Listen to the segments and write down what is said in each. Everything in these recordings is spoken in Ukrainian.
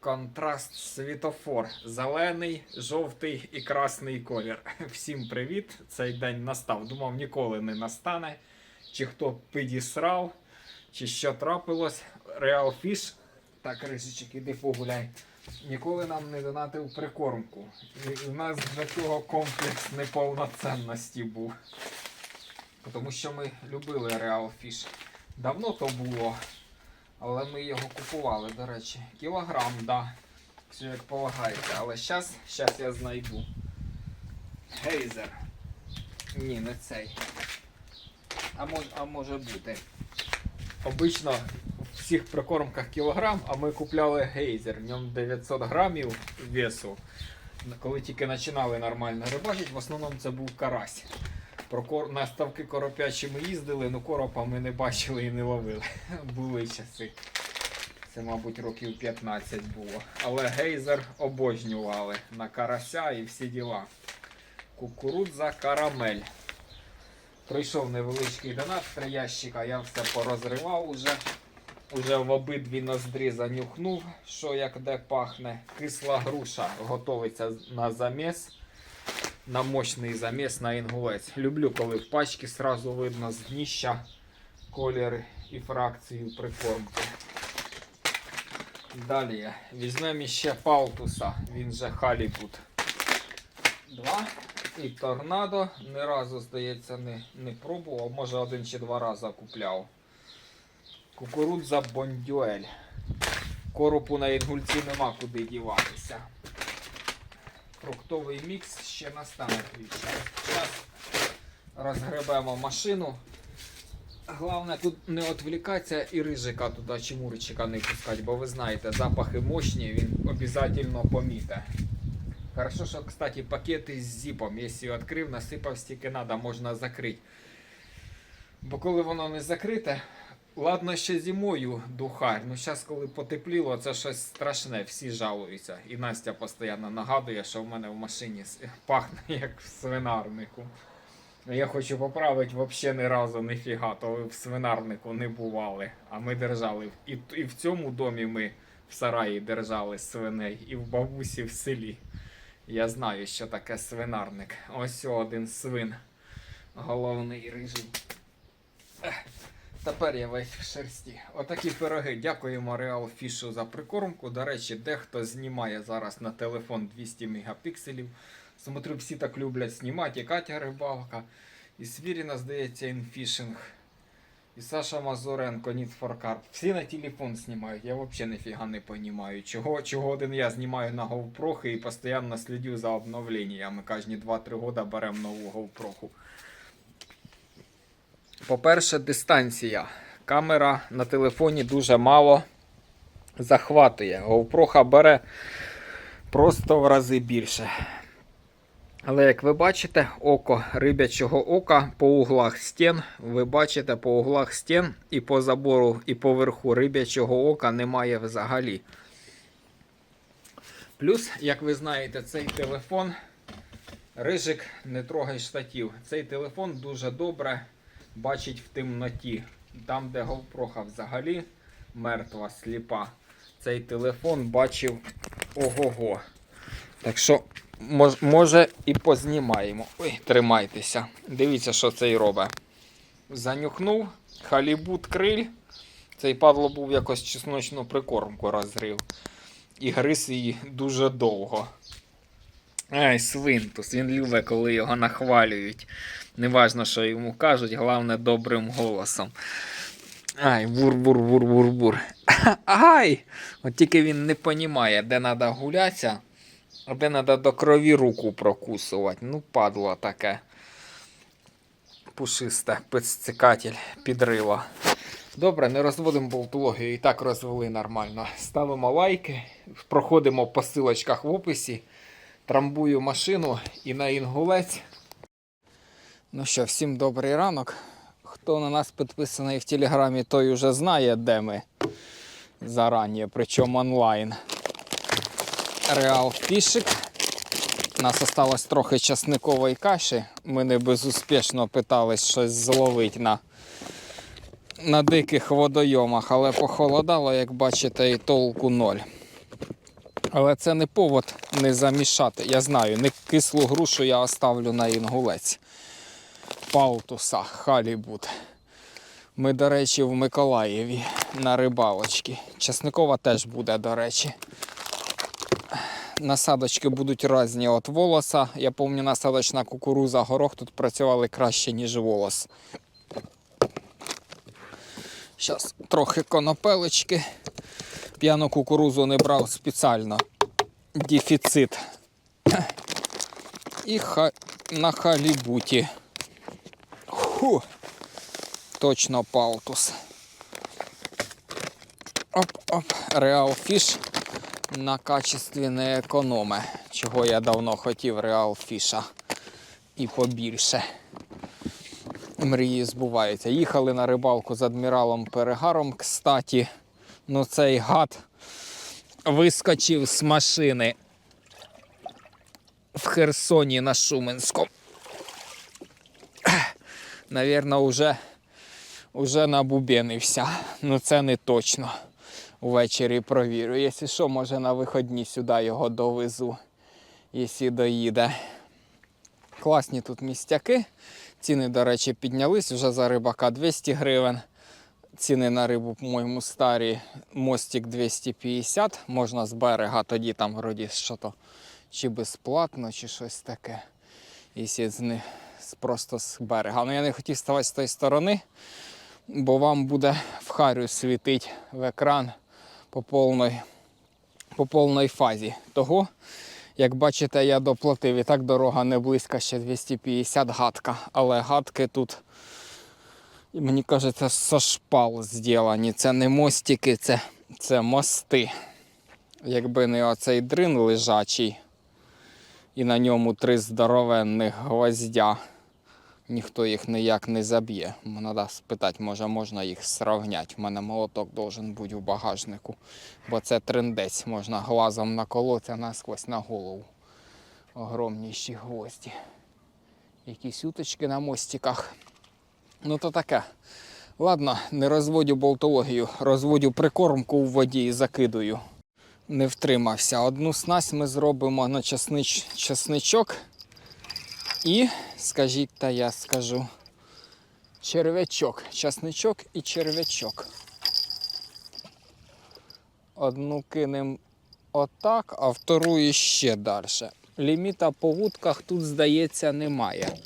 Контраст світофор. Зелений, жовтий і красний колір. Всім привіт! Цей день настав. Думав, ніколи не настане. Чи хто підісрав, чи що трапилось. Реал Фіш. Так, Рижичик, іди погуляй. Ніколи нам не донатив прикормку. У нас для цього комплекс неповноцінності був. Тому що ми любили Реал Фіш. Давно то було. Але ми його купували, до речі. Кілограм, да. Все як полагається. Але зараз щас я знайду. Гейзер. Ні, не цей. А, мож, а може бути. Обично в всіх прикормках кілограм, а ми купляли гейзер. В ньому 900 грамів весу. Коли тільки починали нормально рибачити, в основному це був карась. Про кор... На коропячі ми їздили, але коропа ми не бачили і не ловили. Були часи. Це, мабуть, років 15 було. Але гейзер обожнювали на карася і всі діла. Кукурудза карамель. Прийшов невеличкий донат, три ящика, я все порозривав уже. Уже в обидві ноздрі занюхнув, що як де пахне. Кисла груша готовиться на заміс на мощний заміс на інгулець. Люблю, коли в пачці сразу видно з дніща колір і фракцію прикормки. Далі візьмемо ще палтуса, він же Халібут. Два. І торнадо. Ні разу, здається, не, не пробував, може один чи два рази купляв. Кукурудза бондюель. Коропу на інгульці нема куди діватися фруктовий мікс ще настане. Зараз розгребемо машину. Головне тут не відвлікатися і рижика туди чи мурчика не пускати, бо ви знаєте, запахи мощні, він обов'язково поміте. Хорошо, що, кстати, пакети з зіпом, якщо відкрив, насипав стільки треба, можна закрити. Бо коли воно не закрите, Ладно, ще зимою духарь. Ну зараз, коли потепліло, це щось страшне, всі жалуються. І Настя постійно нагадує, що в мене в машині пахне як в свинарнику. Я хочу поправити, взагалі ні разу ніфіга, то ви в свинарнику не бували. А ми держали. І, і в цьому домі ми в сараї держали свиней, і в бабусі в селі. Я знаю, що таке свинарник. Ось один свин. Головний рижий. Тепер я весь в шерсті. Отакі пироги. Дякуємо Real Fish за прикормку. До речі, дехто знімає зараз на телефон 200 мегапікселів. Смотрю, всі так люблять знімати. І Катя Рибалка, і Свіріна, здається, інфішинг. І Саша Мазуренко, Need for Carp. Всі на телефон знімають. Я взагалі ніфіга не розумію. Чого, чого один я знімаю на GoPro і постійно слідю за обновленнями. Кожні 2-3 роки беремо нову GoPro. По-перше, дистанція. Камера на телефоні дуже мало захватує. GoPro бере просто в рази більше. Але як ви бачите, око рибячого ока по углах стін, ви бачите по углах стін і по забору, і по верху рибячого ока немає взагалі. Плюс, як ви знаєте, цей телефон, рижик не трогай штатів. Цей телефон дуже добре бачить в темноті. Там, де GoPro взагалі мертва, сліпа. Цей телефон бачив ого-го. Так що, мож, може, і познімаємо. Ой, тримайтеся. Дивіться, що цей робить. Занюхнув, халібут криль. Цей падло був якось чесночну прикормку розрив. І гриз її дуже довго. Ай, свинтус. Він любить, коли його нахвалюють. Неважно, що йому кажуть, головне добрим голосом. Ай, бур-бур-бур-бур-бур. Ай! От тільки він не розуміє, де треба гулятися, а де треба до крові руку прокусувати. Ну, падло таке. Пушисте, підстикатель, підрила. Добре, не розводимо болтологію, і так розвели нормально. Ставимо лайки, проходимо по силочках в описі, трамбую машину і на інгулець. Ну що, всім добрий ранок. Хто на нас підписаний в Телеграмі, той уже знає, де ми зарані, причому онлайн. Реал Фішик. У нас осталось трохи часникової каші. Ми не безуспішно питались щось зловити на, на диких водойомах, але похолодало, як бачите, і толку ноль. Але це не повод не замішати. Я знаю, не кислу грушу я оставлю на інгулець. Палтуса, халібут. Ми, до речі, в Миколаєві на рибалочці. Часникова теж буде, до речі. Насадочки будуть різні від волоса. Я пам'ятаю, насадочна кукуруза, горох тут працювали краще, ніж волос. Зараз трохи конопелечки. П'яну кукурузу не брав спеціально. Дефіцит. І ха... на халібуті. Ху. Точно палтус. Оп-оп. Реал фіш на качестві не економе. Чого я давно хотів реал фіша. І побільше. Мрії збуваються. Їхали на рибалку з адміралом Перегаром, кстаті. Ну цей гад вискочив з машини в Херсоні на Шуменському. Навірно, уже, уже набубенився. Ну це не точно. Увечері провірю. Якщо що, може на виходні сюди його довезу, якщо доїде. Класні тут містяки. Ціни, до речі, піднялись вже за рибака 200 гривень. Ціни на рибу, по-моєму, старі. Мостик 250. Можна з берега, тоді там вроді що то чи безплатно, чи щось таке. Якщо з ни- з- просто з берега. Ну я не хотів ставати з тої сторони, бо вам буде в харю світить в екран по повної, по повної фазі. Того, як бачите, я доплатив. І так дорога не близька, ще 250 гадка. Але гадки тут, мені кажеться, со шпал зроблені. Це не мостики, це, це мости. Якби не оцей дрин лежачий, і на ньому три здоровенних гвоздя. Ніхто їх ніяк не заб'є. Треба спитати, може можна їх сравняти. У мене молоток должен бути у багажнику. Бо це трендець, можна глазом наколоти насквозь на голову. Огромніші гвозді. Якісь уточки на мостиках. Ну то таке. Ладно, не розводю болтологію, розводю прикормку у воді і закидую. Не втримався. Одну снасть ми зробимо на часнич, часничок. І, скажіть, та я скажу, черв'ячок. Часничок і черв'ячок. Одну кинемо отак, а втору ще далі. Ліміта по вудках тут, здається, немає.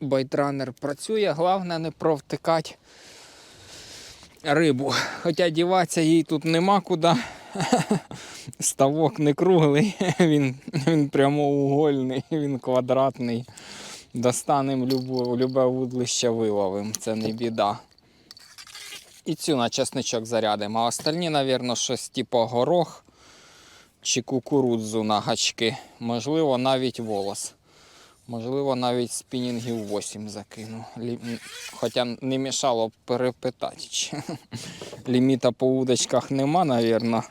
Байтранер працює, головне не провтикати рибу. Хоча діватися їй тут нема куди. Ставок не круглий, він, він прямоугольний, він квадратний. Достанемо любу, любе вудлище виловимо, це не біда. І цю на часничок зарядимо. А остальні, мабуть, щось типу горох чи кукурудзу на гачки. Можливо, навіть волос. Можливо, навіть спінінгів 8 закину. Лі... Хоча не мішало перепитати. Чи... Ліміта по удочках нема, напевно.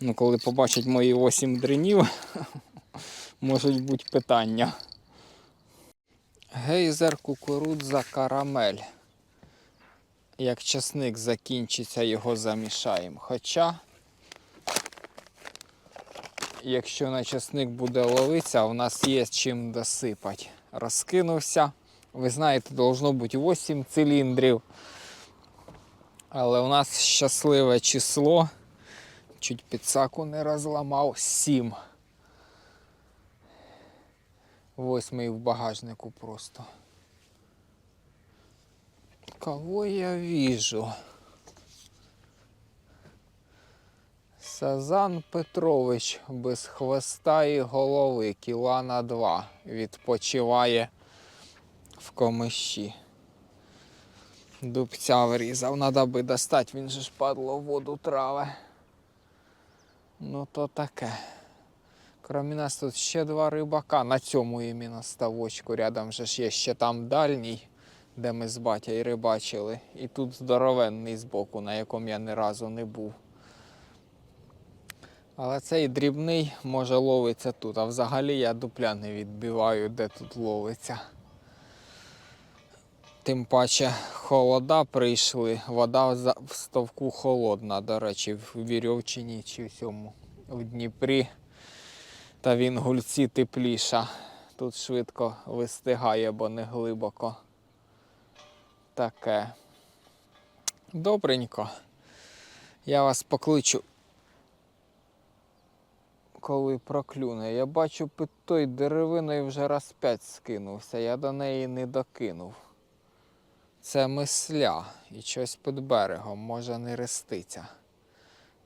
Ну, коли побачать мої 8 дринів, можуть бути питання. Гейзер, кукурудза, карамель. Як часник закінчиться, його замішаємо. Хоча, якщо на часник буде ловитися, у нас є чим досипати. Розкинувся. Ви знаєте, должно бути 8 циліндрів. Але у нас щасливе число. Чуть підсаку не розламав. 7. Восьмий в багажнику просто. Кого я вижу? Сазан Петрович без хвоста і голови, кіла на два. Відпочиває в комиші. Дубця врізав, треба би достати, він же ж падло воду траве. Ну то таке. Кроме нас тут ще два рибака на цьому іменно ставочку. Рядом же ж є ще там дальній, де ми з батя і рибачили. І тут здоровенний збоку, на якому я ні разу не був. Але цей дрібний може ловиться тут, а взагалі я дупля не відбиваю, де тут ловиться. Тим паче холода прийшли, вода в ставку холодна, до речі, в Вірьовчині чи в цьому в Дніпрі. Та він гульці тепліша. Тут швидко вистигає, бо не глибоко. Таке. Добренько. Я вас покличу, коли проклюне. Я бачу, під той деревиною вже раз п'ять скинувся. Я до неї не докинув. Це мисля і щось під берегом, може не реститься.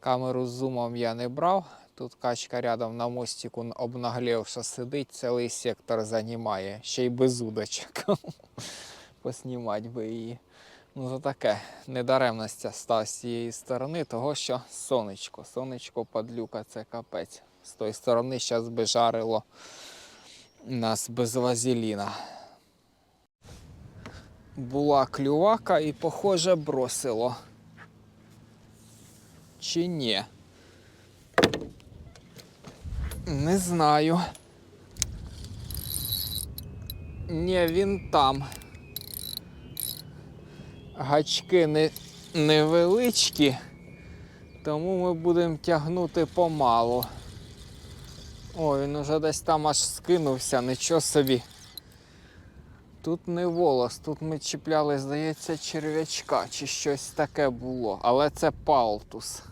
Камеру з зумом я не брав. Тут качка рядом на мостику обнаглівша сидить, цілий сектор займає, ще й без удочок. Поснімати би її. Ну, то таке, недаремностя став з цієї сторони, того що сонечко. Сонечко падлюка, це капець. З тої сторони зараз би жарило нас без вазеліна. Була клювака і, похоже, бросило. Чи ні? Не знаю. Ні, він там. Гачки не, невеличкі, тому ми будемо тягнути помалу. О, він уже десь там аж скинувся, нічого собі. Тут не волос, тут ми чіпляли, здається, черв'ячка чи щось таке було, але це палтус.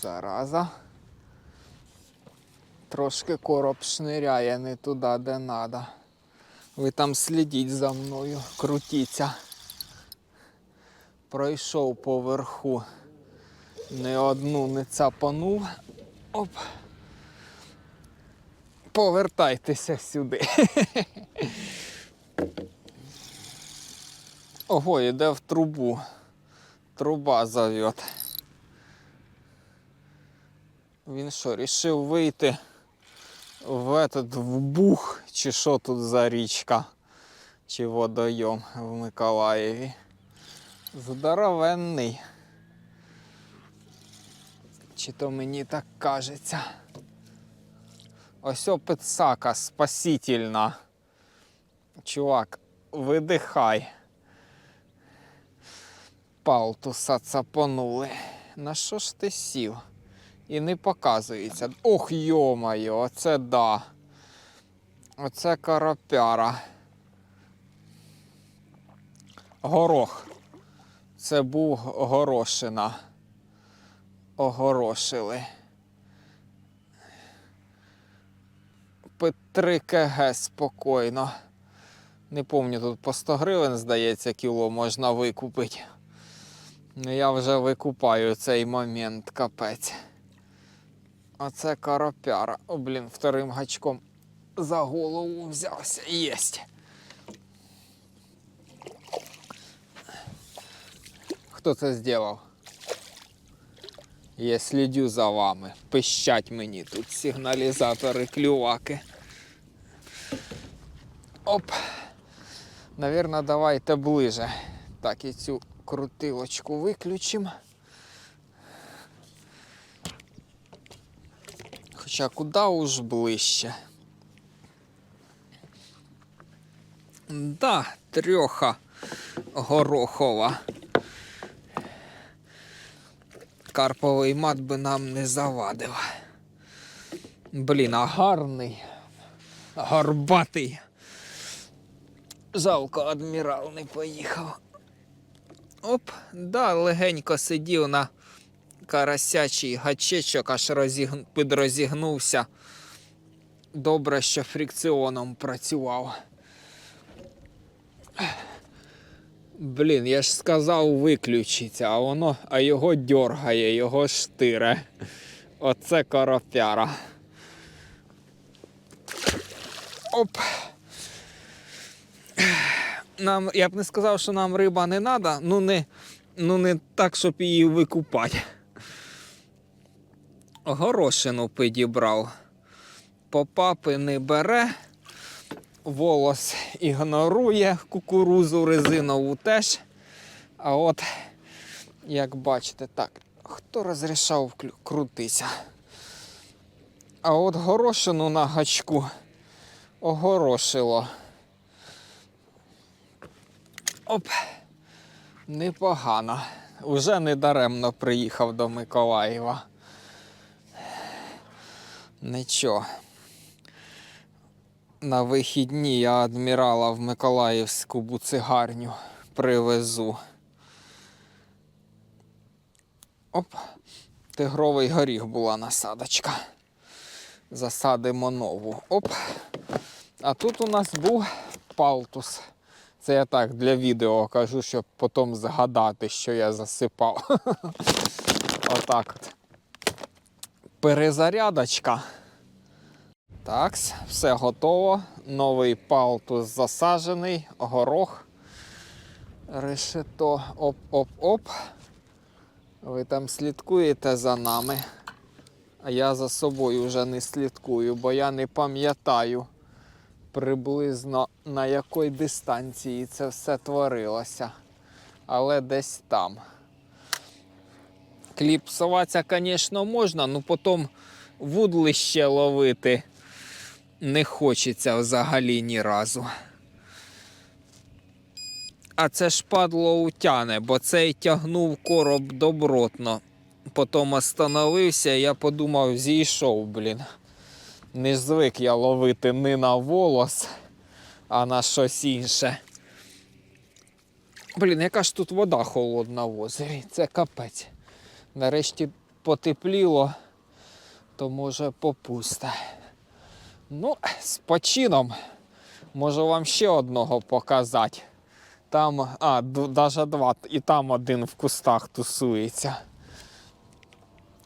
Зараза. Трошки короб шниряє не туди, де треба. Ви там слідіть за мною, крутіться. Пройшов поверху. Не одну не цапанув. Оп. Повертайтеся сюди. Ого, йде в трубу. Труба зовет. Він що, рішив вийти в этот в бух, чи що тут за річка, чи водойом в Миколаєві. Здоровенний. Чи то мені так кажеться. Ось опицака спасительна. Чувак, видихай. Палтуса цапонули. На що ж ти сів? І не показується. Ох, йомайо, оце да. Оце карапяра. Горох. Це був горошина. Огорошили. Петри КГ спокійно. Не пам'ятаю, тут по 100 гривень, здається, кіло можна викупити. Я вже викупаю цей момент, капець. Оце карапяра. О, блін, вторим гачком за голову взявся. Єсть. Хто це зробив? Я слідю за вами. Пищать мені тут сигналізатори клюваки. Оп. Навірно, давайте ближе. Так, і цю крутилочку виключимо. Хоча куди уж ближче. Да, трьоха горохова. Карповий мат би нам не завадив. Блін, а гарний, горбатий. Жалко, адмірал не поїхав. Оп, да, легенько сидів на карасячий гачечок, аж розіг... підрозігнувся. Добре, що фрикціоном працював. Блін, я ж сказав виключиться, а воно, а його дьоргає, його штире. Оце коропяра. Оп. Нам, я б не сказав, що нам риба не треба, ну не, ну не так, щоб її викупати. Горошину підібрав. Попапи не бере, волос ігнорує, кукурузу резинову теж. А от, як бачите, так, хто розрішав крутися? А от горошину на гачку огорошило. Оп. Непогано. Уже недаремно приїхав до Миколаєва. Нічого. На вихідні я адмірала в Миколаївську буцигарню привезу. Оп, тигровий горіх була насадочка. Засадимо нову. Оп. А тут у нас був палтус. Це я так для відео кажу, щоб потім згадати, що я засипав. Отак от. Перезарядочка. Так, все готово. Новий палтус засаджений, горох. Решето. Оп-оп-оп. Ви там слідкуєте за нами. А я за собою вже не слідкую, бо я не пам'ятаю приблизно на якій дистанції це все творилося. Але десь там. Кліпсуватися, звісно, можна, але потім вудлище ловити не хочеться взагалі ні разу. А це ж падло утяне, бо цей тягнув короб добротно. Потім остановився, я подумав, зійшов, блін. Не звик я ловити не на волос, а на щось інше. Блін, яка ж тут вода холодна в озері, це капець. Нарешті потепліло, то може попусте. Ну, з почином можу вам ще одного показати. Там, а, навіть два, і там один в кустах тусується.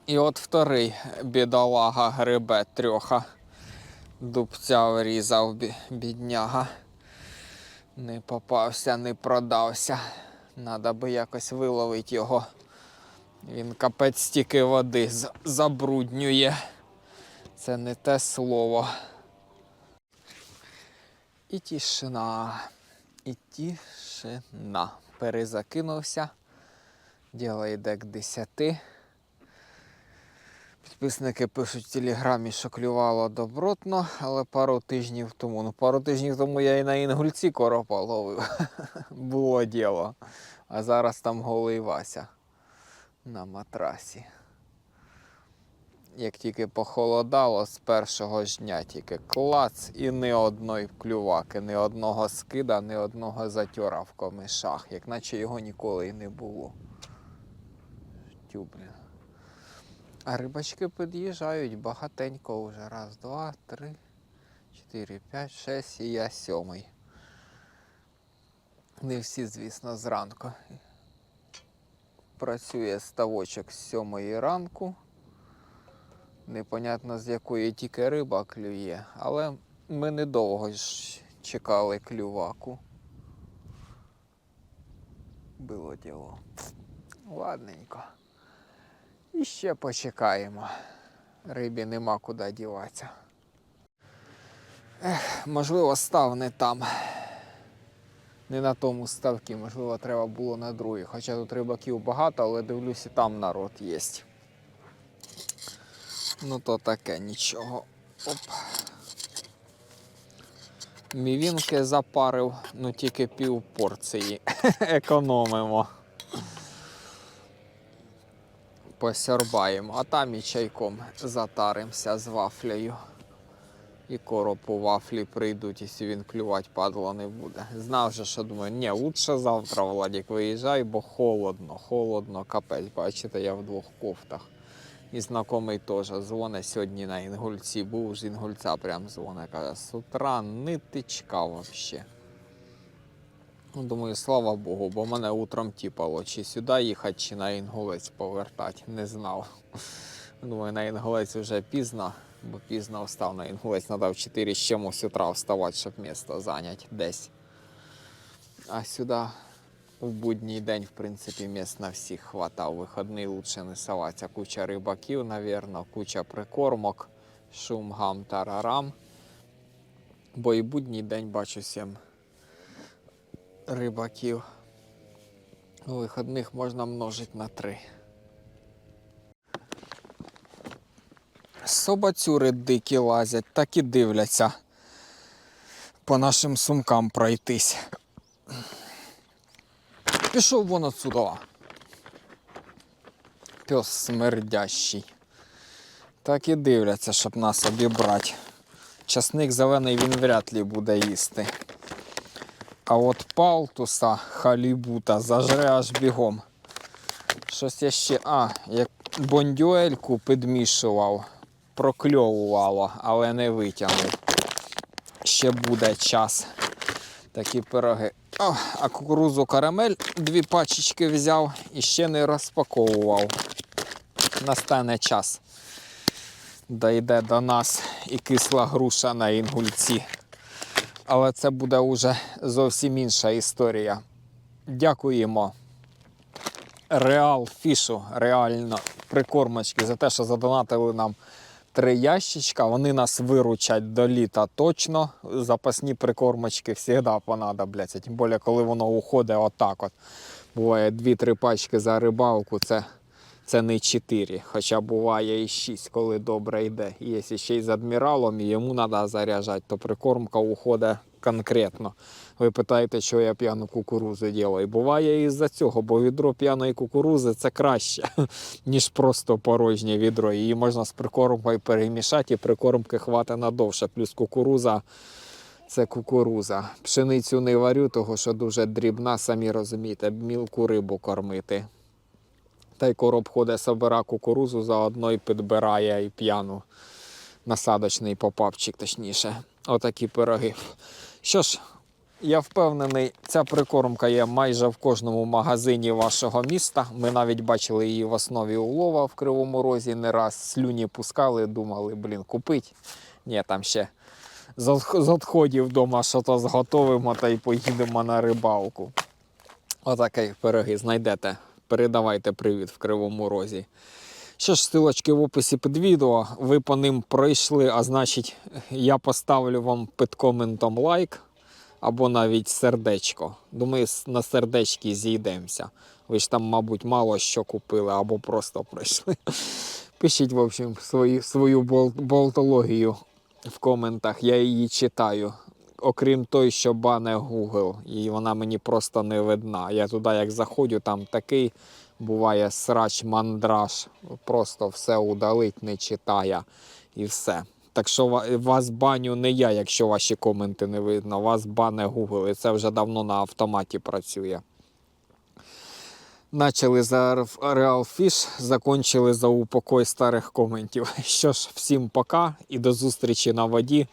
І от вторий бідолага грибе трьоха. Дубця врізав бідняга. Не попався, не продався. Надо би якось виловити його. Він капець стільки води забруднює. Це не те слово. І тишина. І тишина. Перезакинувся. Діло йде к 10. Підписники пишуть в телеграмі, що клювало добротно, але пару тижнів тому. Ну, пару тижнів тому я і на інгульці коропа ловив. Було діло. А зараз там голий Вася на матрасі. Як тільки похолодало, з першого ж дня тільки клац і ні одної клюваки, ні одного скида, ні одного затьора в комишах, як наче його ніколи і не було. Тю. А рибачки під'їжджають багатенько вже. Раз, два, три, чотири, п'ять, шесть і я сьомий. Не всі, звісно, зранку. Працює ставочок з сьомої ранку. Непонятно з якої тільки риба клює, але ми недовго ж чекали клюваку. Було діло. Ладненько. І ще почекаємо. Рибі нема куди діватися. Ех, можливо, став не там. Не на тому ставці, можливо, треба було на другий. Хоча тут рибаків багато, але дивлюся, там народ є. Ну то таке нічого. Оп. Мівінки запарив, ну тільки пів порції. Економимо посербаємо, а там і чайком затаримося з вафлею. І коропу вафлі прийдуть, якщо він клювати падло не буде. Знав же, що думаю, ні, лучше завтра, Владик, виїжджай, бо холодно, холодно, капець. Бачите, я в двох кофтах. І знайомий теж дзвонить сьогодні на інгульці. Був з інгульця прям дзвонить. Каже, з утра нитичка взагалі. Ну, думаю, слава Богу, бо мене утром тіпало, чи сюди їхати, чи на інгулець повертати. Не знав. Думаю, на інгулець вже пізно, бо пізно встав на інгулець. Треба в 4 з чимось утра вставати, щоб місто зайняти десь. А сюди в будній день, в принципі, місць на всіх хватав. Виходний лучше не соватися. Куча рибаків, навірно, куча прикормок, шум, гам, тарарам. Бо і будній день бачу сім рибаків. Виходних можна множити на три. Собацюри дикі лазять, так і дивляться по нашим сумкам пройтись. Пішов вон отсюда. Пес смердящий. Так і дивляться, щоб нас обібрати. Часник зелений він вряд ли буде їсти. А от палтуса халібута зажре аж бігом. Щось я ще. А, як бондюельку підмішував, прокльовувало, але не витягнув. Ще буде час. Такі пироги. О, а кукурузу карамель дві пачечки взяв і ще не розпаковував. Настане час. Дійде до нас і кисла груша на інгульці. Але це буде вже зовсім інша історія. Дякуємо. Реал фішу, реально прикормочки за те, що задонатили нам три ящичка. Вони нас виручать до літа точно. Запасні прикормочки завжди понадобляться. Тим більше, коли воно уходить отак. от. Буває 2-3 пачки за рибалку, це, це не 4. Хоча буває і 6, коли добре йде. І Якщо ще й з адміралом, і йому треба заряджати, то прикормка уходить конкретно. Ви питаєте, що я п'яну кукурузу ділаю. Буває і із-за цього, бо відро п'яної кукурузи це краще, ніж просто порожнє відро. Її можна з прикормкою перемішати, і прикормки хватить надовше. Плюс кукуруза це кукуруза. Пшеницю не варю, того що дуже дрібна, самі розумієте, мілку рибу кормити. Та й короб ходить, собира кукурузу, заодно і підбирає і п'яну. Насадочний попапчик, точніше. Отакі пироги. Що ж, я впевнений, ця прикормка є майже в кожному магазині вашого міста. Ми навіть бачили її в основі улова в Кривому Розі. Не раз слюні пускали, думали, блін, купить. Ні, там ще з відходів вдома що-то зготовимо та й поїдемо на рибалку. Отакі пироги знайдете. Передавайте привіт в Кривому Розі. Що ж, стилочки в описі під відео. Ви по ним пройшли, а значить, я поставлю вам під коментом лайк або навіть сердечко. Думаю, на сердечки зійдемося. Ви ж там, мабуть, мало що купили або просто пройшли. Пишіть, в общем, свою бол- болтологію в коментах. Я її читаю. Окрім той, що бане Google, і вона мені просто не видна. Я туди як заходжу, там такий буває срач, мандраж. Просто все удалить, не читає і все. Так що вас баню не я, якщо ваші коменти не видно, вас бане Google, і це вже давно на автоматі працює. Начали за Real Fish, закончили за упокой старих коментів. Що ж, всім пока і до зустрічі на воді.